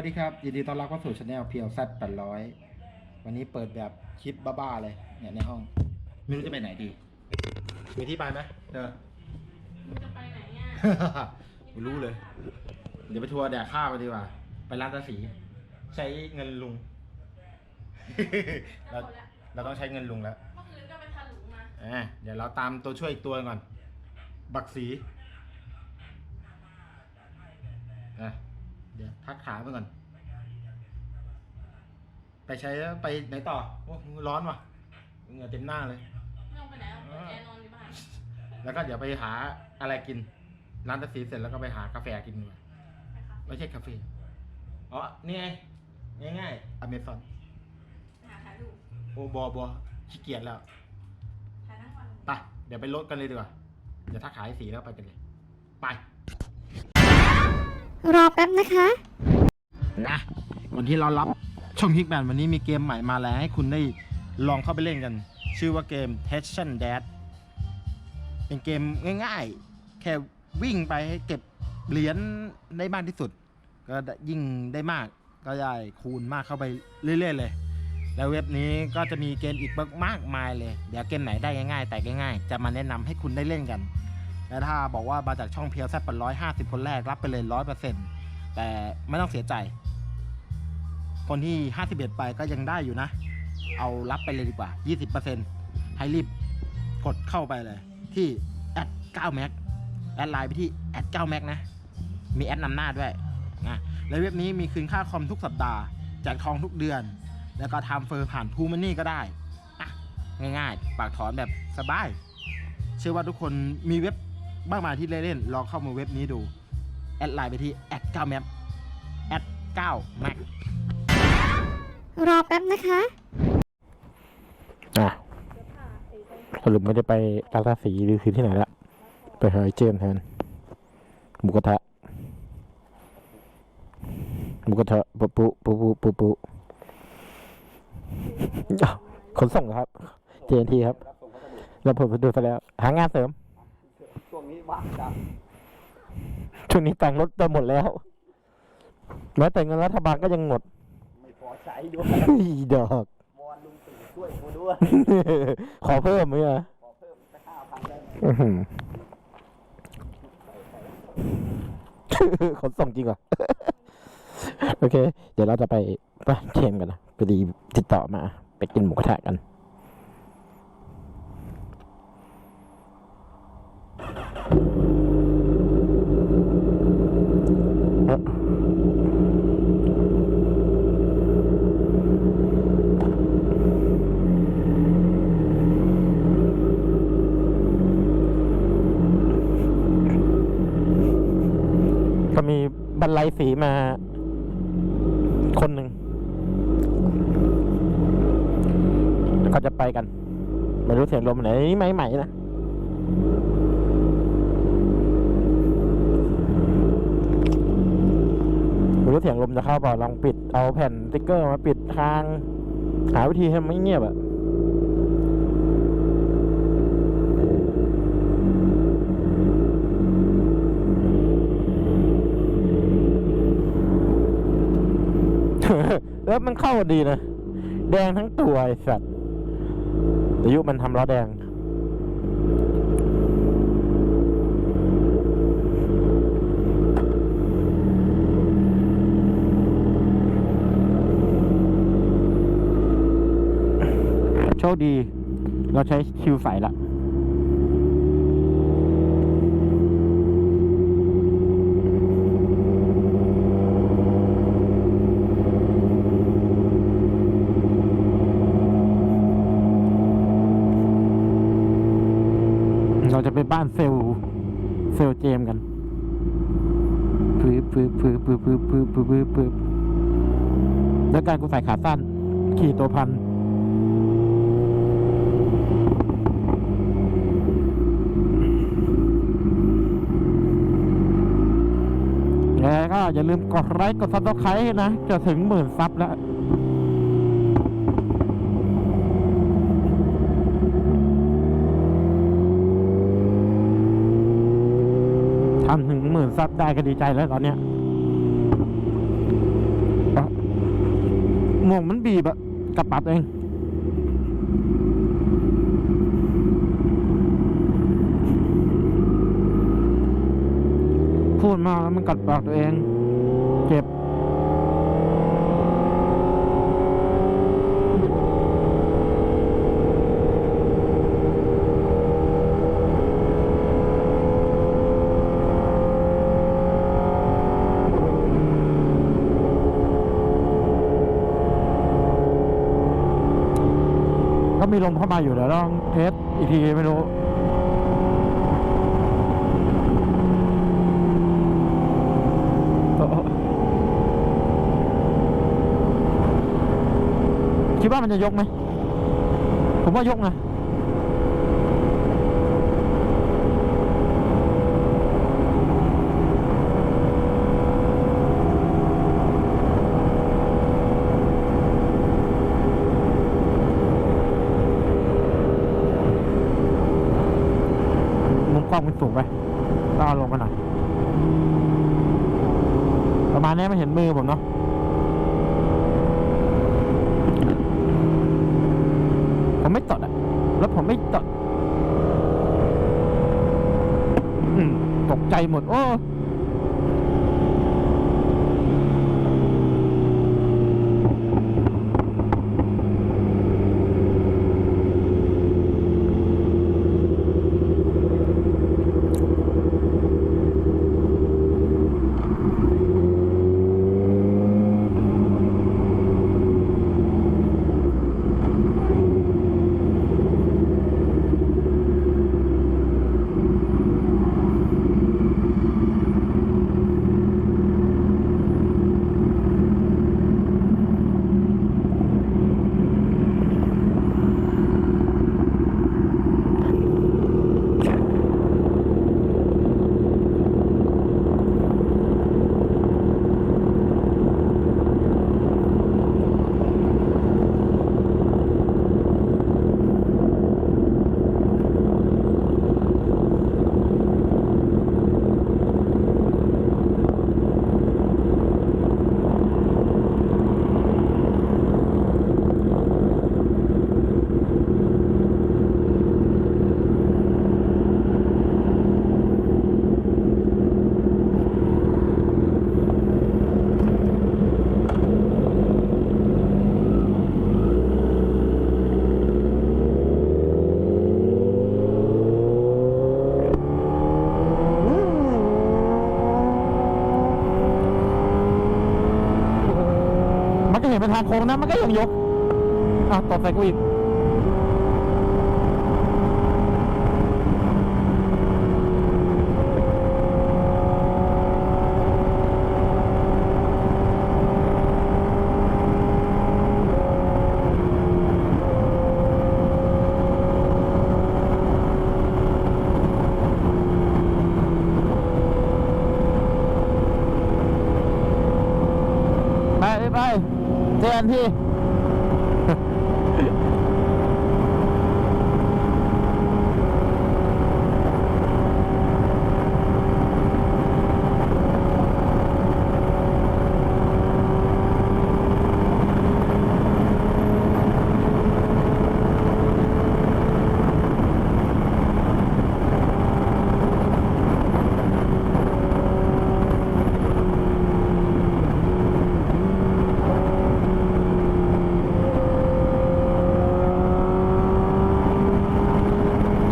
วัสดีครับ ยินดีต้อนรับเข้าสู่ช anel เพียวแซดแปดร้อยวันนี้เปิดแบบคลิปบ้าๆเลย เนี่ยในห้อง ไม่รู้จะไปไหนดี มีที่ไปไหมเออ มึงจะไปไหนอะไม่รู้เลย เดี๋ยวไปทัวร์แดกข้าวกันดีกว่า ไปร้านตาสี ใช้เงินลุง เราเราต้องใช้เงินลุงแล้วเมื่อคืนก็ไปทะลุมาอ่าเดี๋ยวเราตามตัวช่วยอีกตัวก่อน บักสีอะ เดี๋ยวพักขาไปก่อน ไปใช้แล้วไปไหนต่อ โอ้ร้อนว่ะเหงื่อเต็มหน้าเลย ไม่ต้องไปไหนหรอกเปิดแอร์นอนที่บ้านแล้วก็เดี๋ยวไปหาอะไรกิน ร้านตาสีเสร็จแล้วก็ไปหากาแฟกินดีกว่าไปครับไม่ใช่กาแฟอ๋อนี่ไงง่ายๆอเมซอนไปหาถ่ายรูปโอบอบอขี้เกียจแล้วถ่ายทั้งวันไปเดี๋ยวไปรถกันเลยดีกว่าเดี๋ยวถ้าขายสีแล้วไปกันเลย ไป รอแป๊บนะคะ นะ วันที่เรารับช่องพิกแมนวันนี้มีเกมใหม่มาแล้วให้คุณได้ลองเข้าไปเล่นกัน ชื่อว่าเกม t e s t i o n Dad เป็นเกมง่ายๆ แค่วิ่งไปให้เก็บเหรียญได้มากที่สุด ก็ยิ่งได้มากก็ได้คูณมากเข้าไปเรื่อยๆเลย แล้วเว็บนี้ก็จะมีเกมอีกมากมายเลย เดี๋ยวเกมไหนได้ง่ายๆ แต่ง่ายๆ จะมาแนะนำให้คุณได้เล่นกัน และถ้าบอกว่ามาจากช่องเพียวแซดเป็นร้อยห้าสิบคนแรกรับไปเลยร้อยเปอร์เซ็นต์แต่ไม่ต้องเสียใจ คนที่51ไปก็ยังได้อยู่นะ เอารับไปเลยดีกว่า20%ให้รีบกดเข้าไปเลย ที่แอด9 Mac แม็กแอดไลน์ไปที่แอด9 Mac นะ มีแอดนำหน้าด้วยนะแล้วเว็บนี้มีคืนค่าคอมทุกสัปดาห์แจกทองทุกเดือน แล้วก็ทำเฟอร์ผ่านทูมันนี่ก็ได้ง่ายๆ ปากถอนแบบสบาย เชื่อว่าทุกคนมีเว็บ มากมายที่เล่นๆลองเข้ามาเว็บนี้ดู แอดไลน์ไปที่แอด9 Mac แอด9 Mac รอแป๊บนะคะอะสรุปไม่ได้ไปกาลาสีหรือคือที่ไหนละ ไปหาไอ้เจมส์แทนหมูกระทะหมูกระทะปุปุปุปุปุปุอ้าวขนส่งเหรอครับ เจนทีครับ แล้วผมไปดูซะแล้ว หางานเสริม ช่วงนี้ว่างจังช่วงนี้แต่งรถไปหมดแล้ว แม้แต่เงินรัฐบาลก็ยังหมด ไม่พอใช้ด้วยอีดอก วอนลุงตู่ช่วยกูด้วย ขอเพิ่มไหมอะขอเพิ่มสักห้าพันได้ไหมอื้อหือ ขนส่งจริงเหรอ โอเค เดี๋ยวเราจะไปไปเทมกันนะพอดีติดต่อมา ไปกินหมูกระทะกัน ก็ มีบรรลัยสีมาคนหนึ่งก็จะไปกัน ไม่รู้เสียงลมไหนนี่ไม่ใหม่นะไม่รู้เสียงลมจะเข้าเปล่าลองปิดเอาแผ่นสติ๊กเกอร์มาปิดทาง หาวิธีให้มันไม่เงียบอะ แล้วมันเข้าดีนะ แดงทั้งตัวไอสัตว์แต่ยุมันทำล้อแดง โชคดี เราใช้คิวใสละ เราจะไปบ้านเซลล์เซลล์เจมส์กัน ปื๊บปื๊บปื๊บปื๊บปื๊บปื๊บปื๊บปื๊บปื๊บแล้วการกูใส่ขาสั้น ขี่ตัวพัน แล้วก็อย่าลืมกดไลค์กดซับสไครต์นะ จะถึงหมื่นซับแล้วทำถึง หมื่นซับได้ก็ดีใจแล้วตอนเนี้ยหมวกมันบีบอะกระปับเองพูดมาแล้วมันกัดปากตัวเอง มีลมเข้ามาอยู่เดี๋ยวต้องเทสอีกทีไม่รู้คิดว่ามันจะยกไหม ผมว่ายกนะ องมันสูงไปต้องเอาลงมาหน่อยประมาณนี้ไม่เห็นมือผมเนาะผมไม่ตดอะแล้วผมไม่ตดอืมตกใจหมด โอ้างโค้งนะมันก็ยังยกอะตบใส่กูอีก ไปไปไปเจอกันที่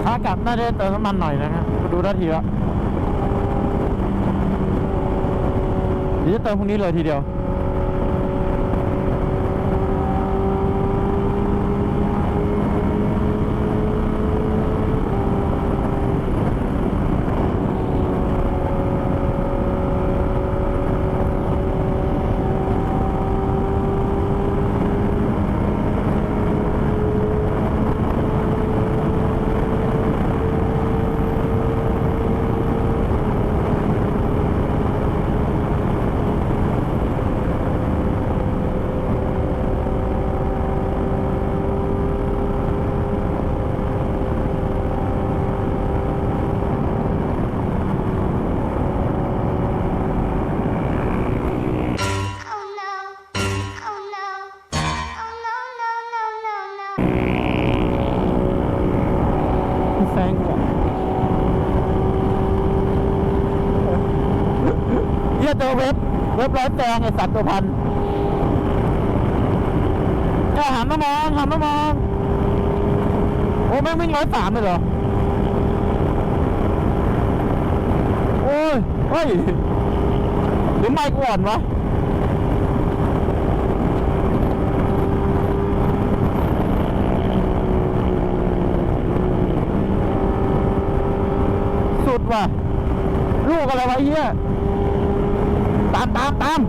ขา กลับน่าจะเติมน้ำมันหน่อยนะครับดูนาทีละเดี๋ยวจะเติมพรุ่งนี้เลยทีเดียว ซงกูอะเฮียเจอเว็บ เว็บร้อยแซงไอสัตว์ตัวพันแค่หันมามองหันมามองโอ้แม่งวิ่งร้อยสามเลยเหรอ โอ้ยเฮ้ยหรือไม่ก่อนวะ สุด ว่ะ ลูกอะไรวะเฮียตามตามตาม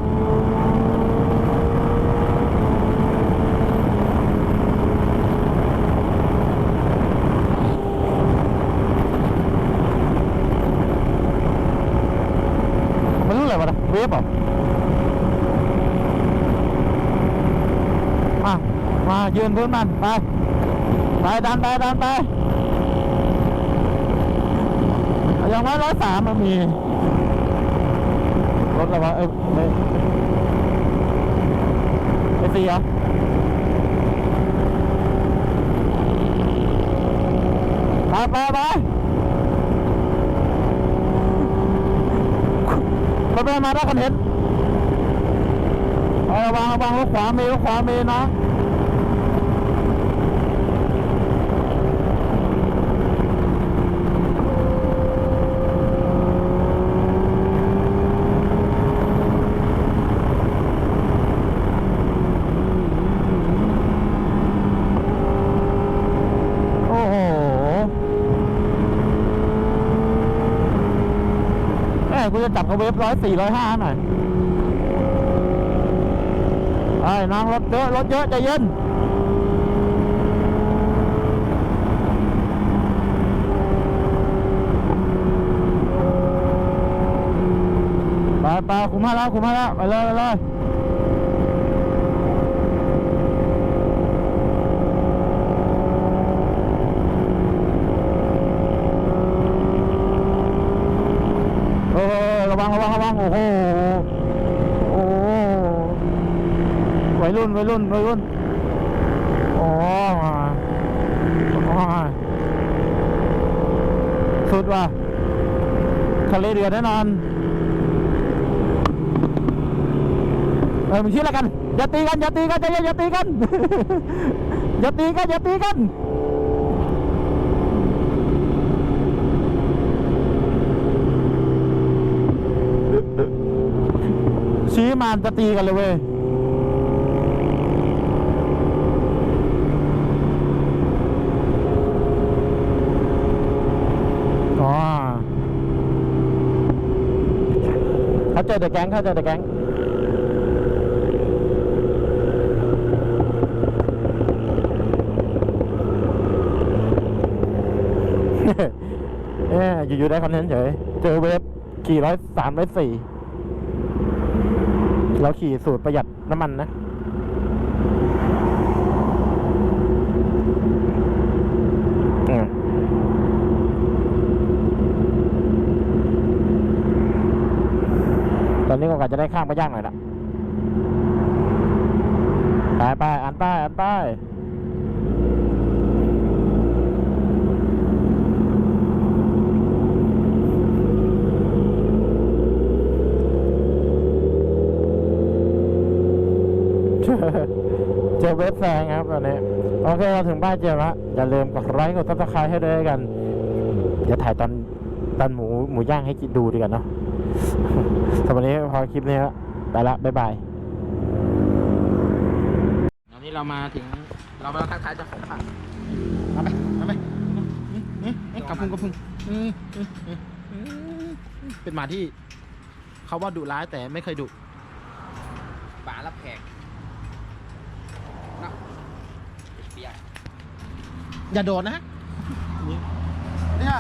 มันรู้อะไรวะนะเวฟเหรอมามายืนพื้นมันไป ไปดันไปดันไป อย่างน้อยร้อยสามมันมีรถอะไรวะเอ้ยไม่ไอซีเหรอไปไปไปรถไปมาได้คอนเทนเอาวังวังรถขวามีรถขวามีนะ โอ้โห แม่กูจะจับเขาเวฟร้อยสี่ร้อยห้าหน่อยไอ้น้องรถเยอะรถเยอะใจเย็นไปไปคุมให้แล้วคุมให้แล้วไปเลยไปเลย เออระวั งระวังระวังโอ้โหโอ้วัยรุ่นวัยรุ่นวัยรุ่นโอ้โอ้สุดว่ะทะเลเดือดแน่นอนเออมึงคิดแล้วกันอย่าตีกันอย่าตีกันใจเย็นอย่าตีกันอย่าตีกันอย่าตีกัน ชี้ มานจะตีกันเลยเว้ยอ๋อเขาเจอแต่แก๊งเขาเจอแต่แก๊งเอ๊ะอยู่ๆได้คอนเทนต์เฉย เจอเว็บขี่ร้อยสามร้อยสี่ เราขี่สูตรประหยัดน้ำมันนะตอนนี้ก็กะจะได้ข้ามไปย่างหน่อยละไปไปอ่านป้ายอ่านป้าย เจอเว็บแซงครับตอนนี้โอเคเราถึงบ้านเจอละอย่าลืมกดไลค์กดซับสไครต์ให้ด้วยกันเดี๋ยวถ่ายตอนตอนหมูหมูย่างให้กินดูดีกันเนาะสำหรับวันนี้พอคลิปนี้ละไปละบ๊ายบายตอนนี้เรามาถึงเรามาทักทายเจ้าของบ้านเอาไปเอาไปกระพุงกระพุงเป็นหมาที่เขาว่าดุร้ายแต่ไม่เคยดุป่าละแพกนะเปียก อย่าโดดนะเนี่ย